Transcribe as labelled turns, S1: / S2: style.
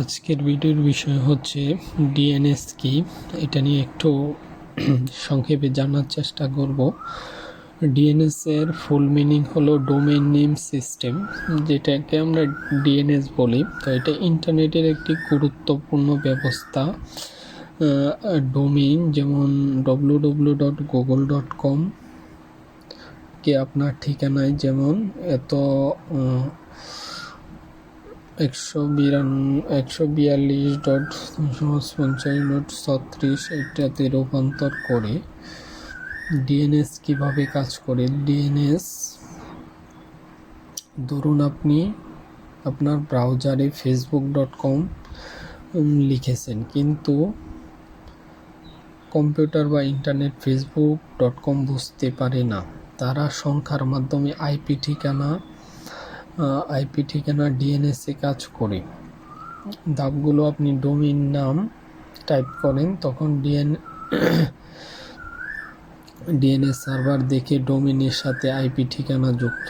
S1: আজকের ভিডিওর বিষয় হচ্ছে ডিএনএস কি? এটা নিয়ে একটু সংক্ষেপে জানার চেষ্টা করব। ডিএনএস এর ফুল মিনিং হলো ডোমেইন নেম সিস্টেম যেটাকে আমরা ডিএনএস বলি। তো এটা ইন্টারনেটের একটি গুরুত্বপূর্ণ ব্যবস্থা ডোমেইন যেমন W W dot Google dot com কে আপনার ঠিকানায় যেমন এত একশো বিরান, একশো বিয়াল্লিশ ডট পঞ্চাশ ডট, ছত্রিশ এটাতে রূপান্তর করে ডিএনএস কীভাবে কাজ করে? ডিএনএস ধরুন আপনি আপনার ব্রাউজারে ফেসবুক ডট কম লিখেছেন, কিন্তু কম্পিউটার বা ইন্টারনেট ফেসবুক ডট কম বুঝতে পারে না। তারা সংখ্যার মাধ্যমে আইপি ঠিকানা আইপি ঠিকানা ডিএনএসে কাজ করে। ধাপগুলো আপনি ডোমিন নাম টাইপ করেন, তখন ডিএন ডিএনএস সার্ভার দেখে ডোমিনের সাথে আইপি ঠিকানা যুক্ত।